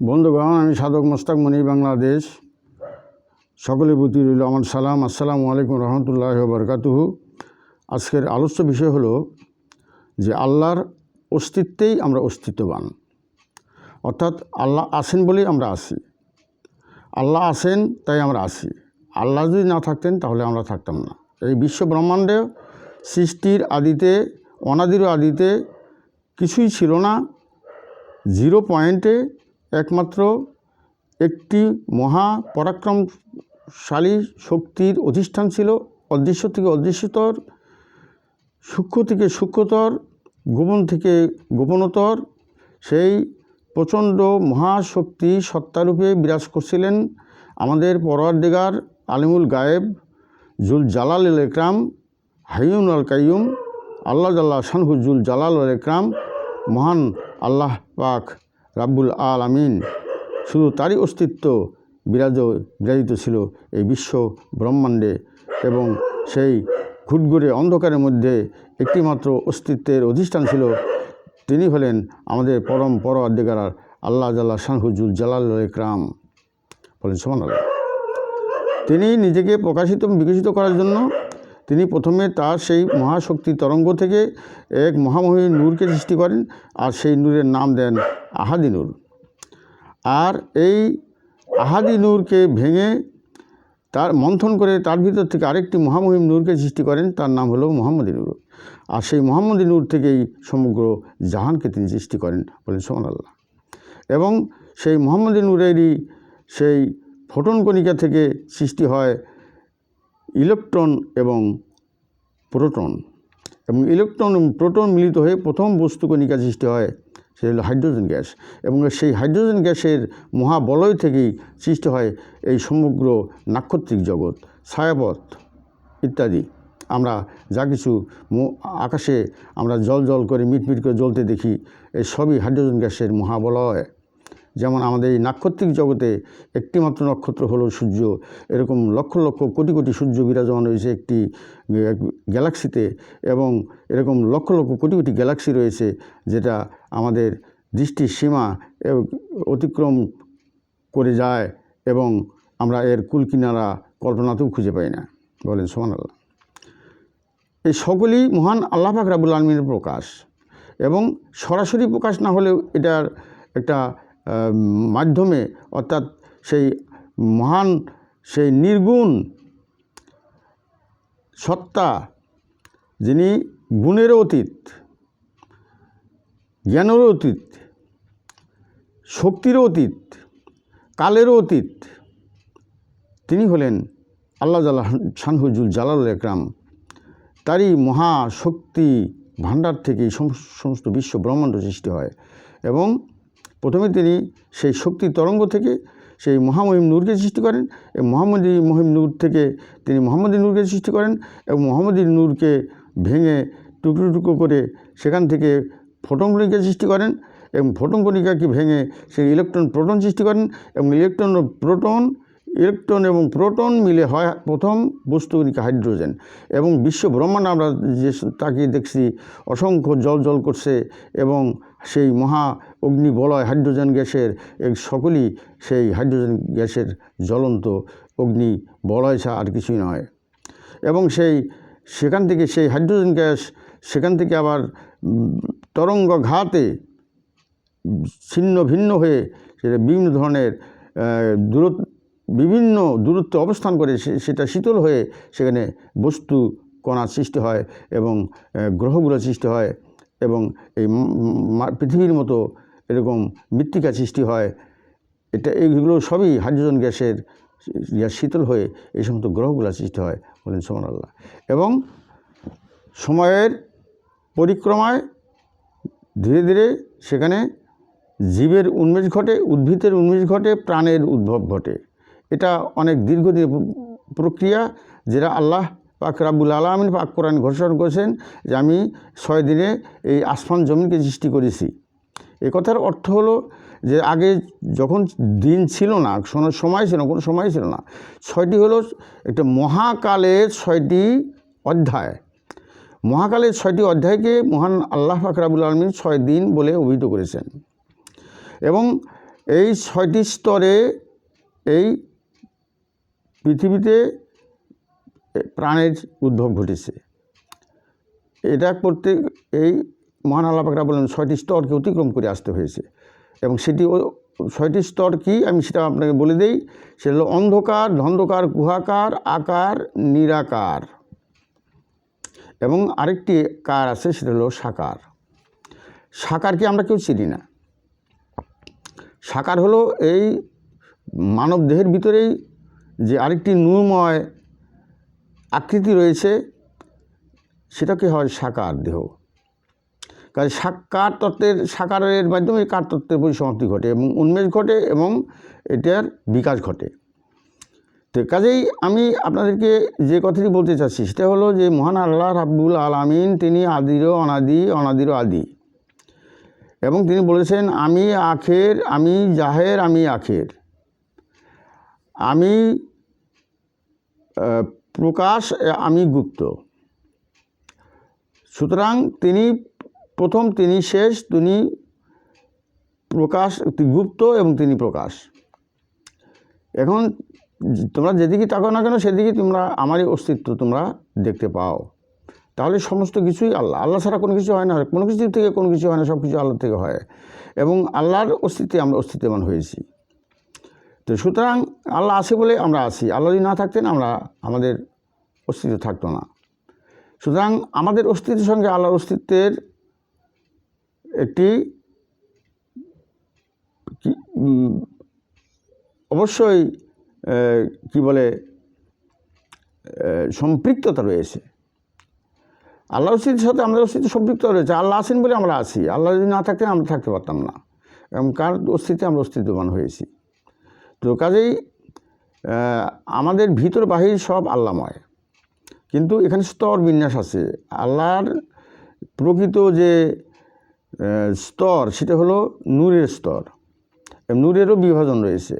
বন্ধুগণ, আমি সাধক মোস্তাক মনি, বাংলাদেশ। সকলের প্রতি রইল আমার সালাম। আসসালামু আলাইকুম রহমতুল্লাহ বরকাতুহু। আজকের আলোচ্য বিষয় হলো যে আল্লাহর অস্তিত্বেই আমরা অস্তিত্ববান। অর্থাৎ আল্লাহ আসেন বলেই আমরা আসি আল্লাহ আসেন তাই আমরা আসি আল্লাহ যদি না থাকতেন, তাহলে আমরা থাকতাম না। এই বিশ্ব ব্রহ্মাণ্ডে সৃষ্টির আদিতে, অনাদির আদিতে কিছুই ছিল না। জিরো পয়েন্টে একমাত্র একটি মহা পরাক্রমশালী শক্তির অধিষ্ঠান ছিল, অদৃশ্য থেকে অদৃশ্যতর, সূক্ষ্ম থেকে সূক্ষ্মতর, গোপন থেকে গোপনতর। সেই প্রচণ্ড মহাশক্তি সত্তারূপে বিরাজ করছিলেন আমাদের পরওয়ারদিগার আলিমুল গায়েব, জুল জালাল আল একরাম হাইউন আল কাইয়ুম, আল্লাহ জাল্লাহ শানহুজুল জালাল আল একরাম, মহান আল্লাহ পাক। রাব্বুল আল আমিন শুধু তারই অস্তিত্ব বিরাজ বিরাজিত ছিল এই বিশ্ব ব্রহ্মাণ্ডে এবং সেই ঘুটঘুরে অন্ধকারের মধ্যে একটিমাত্র অস্তিত্বের অধিষ্ঠান ছিল। তিনি হলেন আমাদের পরম পর অধিকার আল্লাহ জাল্লাহ শানহুজুল জালাল একরাম বলেন সমান তিনি নিজেকে প্রকাশিত বিকশিত করার জন্য তিনি প্রথমে তার সেই মহাশক্তি তরঙ্গ থেকে এক মহামহী নূরকে সৃষ্টি করেন আর সেই নূরের নাম দেন আহাদি নূর আর এই আহাদি নূরকে ভেঙে তার মন্থন করে তার ভিতর থেকে আরেকটি মহামহিম নূরকে সৃষ্টি করেন, তার নাম হলো মোহাম্মদী নূর। আর সেই মোহাম্মদী নূর থেকেই সমগ্র জাহানকে তিনি সৃষ্টি করেন বলেন সোমান আল্লাহ এবং সেই মোহাম্মদী নূরেরই সেই ফোটন কণিকা থেকে সৃষ্টি হয় ইলেকট্রন এবং প্রোটন। এবং ইলেকট্রন এবং প্রোটন মিলিত হয়ে প্রথম বস্তু কণিকা সৃষ্টি হয় সে হলো হাইড্রোজেন গ্যাস। এবং সেই হাইড্রোজেন গ্যাসের মহাবলয় থেকেই সৃষ্টি হয় এই সমগ্র নাক্ষত্রিক জগৎ, ছায়াপথ ইত্যাদি। আমরা যা কিছু আকাশে আমরা জল জল করে মিটমিট করে জ্বলতে দেখি এই সবই হাইড্রোজেন গ্যাসের মহাবলয়। যেমন আমাদের এই নাক্ষত্রিক জগতে একটিমাত্র নক্ষত্র হলো সূর্য। এরকম লক্ষ লক্ষ কোটি কোটি সূর্য বিরাজমান রয়েছে একটি গ্যালাক্সিতে এবং এরকম লক্ষ লক্ষ কোটি কোটি গ্যালাক্সি রয়েছে যেটা আমাদের দৃষ্টির সীমা অতিক্রম করে যায় এবং আমরা এর কুলকিনারা কল্পনাতেও খুঁজে পাই না। বলেন সোমান আল্লাহ এই সকলেই মহান আল্লাহ পাক রাবুল আলমিনের প্রকাশ এবং সরাসরি প্রকাশ না হলেও এটার একটা মাধ্যমে, অর্থাৎ সেই মহান, সেই নির্গুণ সত্তা, যিনি গুণেরও অতীত, জ্ঞানেরও অতীত, শক্তিরও অতীত, কালেরও অতীত, তিনি হলেন আল্লাহ জাল্লাহ শানহুজুল জালাল একরাম। তারই মহাশক্তি ভাণ্ডার থেকে সম- সমস্ত বিশ্ব ব্রহ্মাণ্ড সৃষ্টি হয় এবং প্রথমে তিনি সেই শক্তি তরঙ্গ থেকে সেই মহামহিম নূরকে সৃষ্টি করেন এবং মোহাম্মদী মহিম নূর থেকে তিনি মোহাম্মদী নূরকে সৃষ্টি করেন এবং মোহাম্মদী নূরকে ভেঙে টুকরো টুকরো করে সেখান থেকে ফোটনকণিকা সৃষ্টি করেন এবং ফোটনকণিকাকে ভেঙে সেই ইলেকট্রন প্রোটন সৃষ্টি করেন এবং ইলেকট্রন ও প্রোটন ইলেকট্রন এবং প্রোটন মিলে হয় প্রথম বস্তুগুলিকে হাইড্রোজেন এবং বিশ্ব ব্রহ্মাণ্ড আমরা যে তাকিয়ে দেখছি, অসংখ্য জল জল করছে এবং সেই মহা অগ্নি বলয় হাইড্রোজেন গ্যাসের এই সকলই সেই হাইড্রোজেন গ্যাসের জ্বলন্ত অগ্নি বলয় ছাড়া আর কিছুই নয়। এবং সেই, সেখান থেকে সেই হাইড্রোজেন গ্যাস, সেখান থেকে আবার তরঙ্গ ঘাতে ছিন্ন ভিন্ন হয়ে, সেটা বিভিন্ন ধরনের দূরত্ব বিভিন্ন দূরত্বে অবস্থান করে সেটা শীতল হয়ে সেখানে বস্তু কণার সৃষ্টি হয় এবং গ্রহগুলো সৃষ্টি হয় এবং এই পৃথিবীর মতো এরকম মৃত্তিকা সৃষ্টি হয়। এটা এইগুলো সবই হাইড্রোজেন গ্যাসের, গ্যাস শীতল হয়ে এই সমস্ত গ্রহগুলো সৃষ্টি হয় বলেন সোমান আল্লাহ এবং সময়ের পরিক্রমায় ধীরে ধীরে সেখানে জীবের উন্মেষ ঘটে, উদ্ভিদের উন্মেষ ঘটে, প্রাণের উদ্ভব ঘটে। এটা অনেক দীর্ঘদিন প্রক্রিয়া যেটা আল্লাহ পাক রাব্বুল আলমিন পাক কোরআন ঘোষণা করেছেন যে আমি ছয় দিনে এই আসমান জমিনকে সৃষ্টি করেছি। এ কথার অর্থ হলো যে আগে যখন দিন ছিল না, কোনো সময় ছিল কোনো সময় ছিল না, ছয়টি হলো একটা মহাকালের ছয়টি অধ্যায়। মহাকালের ছয়টি অধ্যায়কে মহান আল্লাহ ফাকরাবুল আলমিন ছয় দিন বলে অভিহিত করেছেন। এবং এই ছয়টি স্তরে এই পৃথিবীতে প্রাণের উদ্ভব ঘটেছে। এটা করতে এই মহান আল্লাপাকরা বলেন ছয়টি স্তরকে অতিক্রম করে আসতে হয়েছে এবং সেটি ছয়টি স্তর কি আমি সেটা আপনাকে বলে দিই, সেটা হলো অন্ধকার, ধন্ধকার, গুহাকার, আকার, নিরাকার এবং আরেকটি কার আছে সেটা হলো সাকার। সাকারকে আমরা কেউ চিনি না। সাকার হলো এই মানব দেহের ভিতরেই যে আরেকটি নূরময় আকৃতি রয়েছে, সেটাকে হয় সাকার দেহ। কাজে সাকার তত্ত্বের, সাকারের মাধ্যমে কার তত্ত্বের পরিসমাপ্তি ঘটে এবং উন্মেষ ঘটে এবং এটার বিকাশ ঘটে। তো কাজেই আমি আপনাদেরকে যে কথাটি বলতে চাচ্ছি, সেটা হলো যে মহান আল্লাহ রাব্বুল আলামিন তিনি আদিরও অনাদি অনাদিরও আদি। এবং তিনি বলেছেন, আমি আখের, আমি জাহের, আমি আখের। আমি প্রকাশ আমি গুপ্ত। সুতরাং তিনি, প্রথম তিনি শেষ, তিনি প্রকাশ গুপ্ত এবং তিনি প্রকাশ। এখন, তোমরা যেদিকে তাকো না কেন, সেদিকে তোমরা, আমারই অস্তিত্ব তোমরা দেখতে পাও। তাহলে সমস্ত কিছুই আল্লাহ। আল্লাহ ছাড়া কোনো কিছু হয় না, কোনো কিছু থেকে কোনো কিছু হয় না সব কিছু আল্লাহ থেকে হয়। এবং আল্লাহর অস্তিত্বে আমরা অস্তিত্ববান হয়েছি। তো সুতরাং আল্লাহ আছে বলে আমরা আছি। আল্লাহ যদি না থাকতেন, আমরা আমাদের অস্তিত্ব থাকতো না। সুতরাং আমাদের অস্তিত্বের সঙ্গে আল্লাহর অস্তিত্বের একটি অবশ্যই কি বলে সম্পৃক্ততা রয়েছে। আল্লাহর অস্তিত্বের সাথে আমাদের অস্তিত্ব সম্পৃক্ত রয়েছে। আল্লাহ আছেন বলে আমরা আছি। আল্লাহ যদি না থাকতেন, আমরা থাকতে পারতাম না। এবং কার অস্তিত্বে আমরা অস্তিত্ববান হয়েছি। তো কাজেই আমাদের ভিতর বাহির সব আল্লাময়। কিন্তু এখানে স্তর বিন্যাস আছে। আল্লাহর প্রকৃত যে স্তর, সেটা হলো নূরের স্তর। নূরেরও বিভাজন রয়েছে।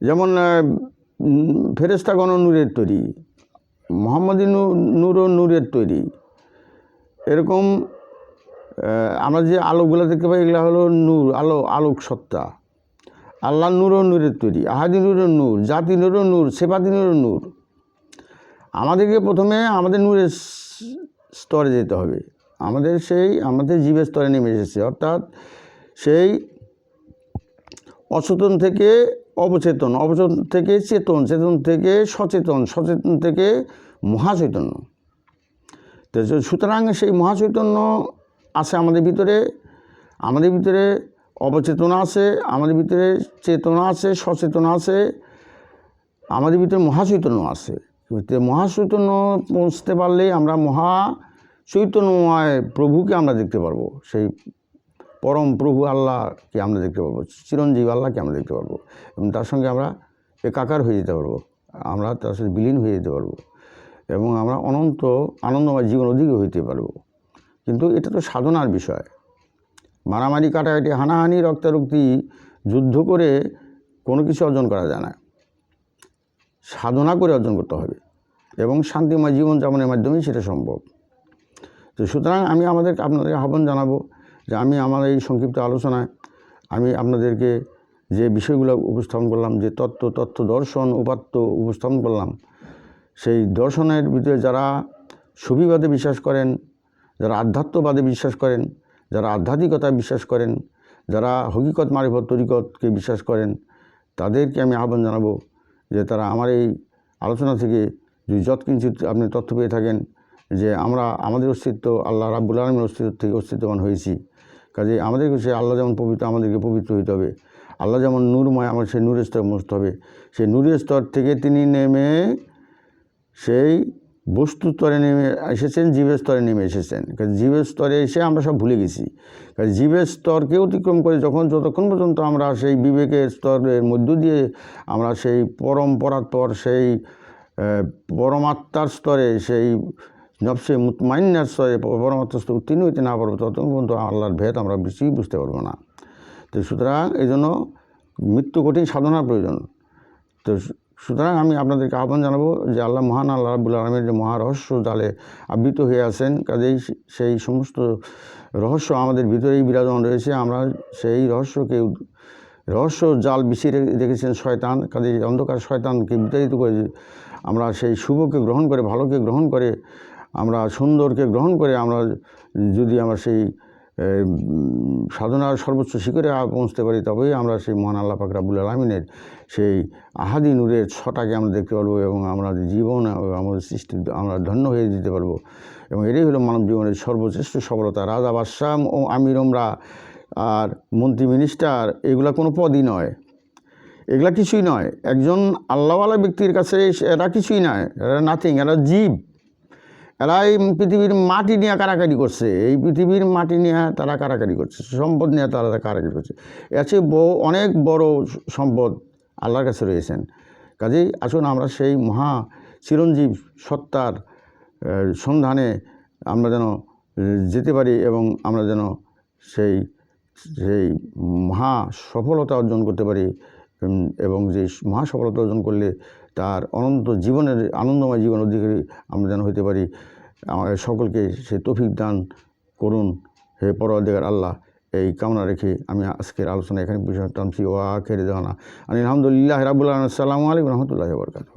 যেমন ফেরেস্তাগণ নূরের তৈরি, মোহাম্মদী নূরও নূরের তৈরি। এরকম আমরা যে আলোকগুলো দেখতে পাই, এগুলো হলো নূর, আলো আলোক সত্তা আল্লাহ নূরও নূরের তৈরি, আহাদি নূরের নূর, জাতি নূরও নূর, সেবাদি নূরের নূর। আমাদেরকে প্রথমে আমাদের নূরের স্তরে যেতে হবে। আমাদের সেই, আমাদের জীবের স্তরে নেমে এসেছে। অর্থাৎ সেই অচেতন থেকে অবচেতন অবচেতন থেকে চেতন চেতন থেকে সচেতন সচেতন থেকে মহাচৈতন্য। তো সুতরাং সেই মহাচৈতন্য আছে আমাদের ভিতরে। আমাদের ভিতরে অবচেতনা আছে, আমাদের ভিতরে চেতনা আছে, সচেতনা আছে, আমাদের ভিতরে মহাচৈতন্য আছে। মহাচৈতন্য পৌঁছতে পারলেই আমরা মহা চৈতন্যময় প্রভুকে আমরা দেখতে পারব, সেই পরম প্রভু আল্লাহকে আমরা দেখতে পারব, চিরঞ্জীব আল্লাহকে আমরা দেখতে পারব এবং তার সঙ্গে আমরা একাকার হয়ে যেতে পারব, আমরা তার সাথে বিলীন হয়ে যেতে পারব এবং আমরা অনন্ত আনন্দময় জীবন অধিকও হইতে পারব। কিন্তু এটা তো সাধনার বিষয়। মারামারি কাটাকাটি, হানাহানি, রক্তারক্তি, যুদ্ধ করে কোনো কিছু অর্জন করা যায় না। সাধনা করে অর্জন করতে হবে এবং শান্তিময় জীবনযাপনের মাধ্যমেই সেটা সম্ভব। তো সুতরাং আমি আমাদের আপনাদেরকে আহ্বান জানাব যে আমি আমার এই সংক্ষিপ্ত আলোচনায় আমি আপনাদেরকে যে বিষয়গুলো উপস্থাপন করলাম, যে তত্ত্ব তত্ত্ব দর্শন, উপাত্ত উপস্থাপন করলাম, সেই দর্শনের ভিতরে যারা সুবিবাদে বিশ্বাস করেন, যারা আধ্যাত্মবাদে বিশ্বাস করেন যারা আধ্যাত্মিকতায় বিশ্বাস করেন, যারা হকিকত মারিফত তরিকতকে বিশ্বাস করেন, তাদেরকে আমি আহ্বান জানাব যে তারা আমার এই আলোচনা থেকে যদি যৎকিঞ্চিত আপনি তথ্য পেয়ে থাকেন যে আমরা আমাদের অস্তিত্ব, আল্লাহ রাব্বুল আলমের অস্তিত্ব থেকে অস্তিত্ববান হয়েছি। কাজে আমাদেরকে সে আল্লাহ যেমন পবিত্র, আমাদেরকে পবিত্র হইতে হবে। আল্লাহ যেমন নূরময় আমার সেই নূরের স্তরে পৌঁছতে হবে। সেই নূরের স্তর থেকে তিনি নেমে সেই বস্তু স্তরে নেমে এসেছেন, জীবের স্তরে নেমে এসেছেন। জীবের স্তরে এসে আমরা সব ভুলে গেছি। জীবের স্তরকে অতিক্রম করে যখন যতক্ষণ পর্যন্ত আমরা সেই বিবেকের স্তরের মধ্য দিয়ে আমরা সেই পরম পরাৎপর সেই পরমাত্মার স্তরে, সেই নবসে মুতমাইন্যার স্তরে পরমাত্মার স্তরে উত্তীর্ণ হইতে না পারব, ততক্ষণ পর্যন্ত আল্লাহর ভেদ আমরা বেশি বুঝতে পারব না। তো সুতরাং এই জন্য মৃত্যু কঠিন সাধনার প্রয়োজন। তো সুতরাং আমি আপনাদেরকে আহ্বান জানাব যে আল্লাহ মহান আল্লাহ রাবুল আলমের যে মহারহস্য জালে আবৃত হয়ে আছেন, কাজেই সেই সমস্ত রহস্য আমাদের ভিতরেই বিরাজমান রয়েছে। আমরা সেই রহস্যকে রহস্য জাল বিছিয়ে রেখেছেন শয়তান কাজে অন্ধকার শয়তানকে বিতাড়িত করে আমরা সেই শুভকে গ্রহণ করে, ভালোকে গ্রহণ করে, আমরা সুন্দরকে গ্রহণ করে, আমরা যদি আমরা সেই সাধনার সর্বোচ্চ শিখরে পৌঁছতে পারি তবেই আমরা সেই মহান আল্লাহ পাক রাবুল আলমিনের সেই আহাদি নূরের ছটাকে আমরা দেখতে পারব এবং আমরা জীবন আমাদের সৃষ্টি আমরা ধন্য হয়ে যেতে পারব। এবং এটাই হলো মানব জীবনের সর্বশ্রেষ্ঠ সফলতা। রাজা বাদশাহ ও আমির ওমরা আর মন্ত্রী মিনিস্টার এগুলা কোনো পদই নয়। এগুলা কিছুই নয়। একজন আল্লাহওয়ালা ব্যক্তির কাছে এরা কিছুই নয়। এরা নাথিং এরা জীব। এরা এই পৃথিবীর মাটি নিয়ে কারাকারি করছে। এই পৃথিবীর মাটি নিয়ে তারা কারাকারি করছে, সম্পদ নিয়ে তারা কারাকারি করছে। চেয়ে বড়, অনেক বড় সম্পদ আল্লাহর কাছে রয়েছেন। কাজেই আসুন আমরা সেই মহা চিরঞ্জীব সত্তার সন্ধানে আমরা যেন যেতে পারি এবং আমরা যেন সেই সেই মহা সফলতা অর্জন করতে পারি। এবং যে মহা সফলতা অর্জন করলে তার অনন্ত জীবনের, আনন্দময় জীবন অধিকারী আমরা যেন হইতে পারি। আমাদের সকলকে সে তফিক দান করুন। হে পরওয়ারদিগার আল্লাহ, এই কামনা রেখে আমি আজকের আলোচনা এখানে বিষয় টানছি। ও আখের জানা আলহামদুলিল্লাহ রাবুল্লাহ আসসালামু আলাইকুম রহমতুল্লাহ বরকাত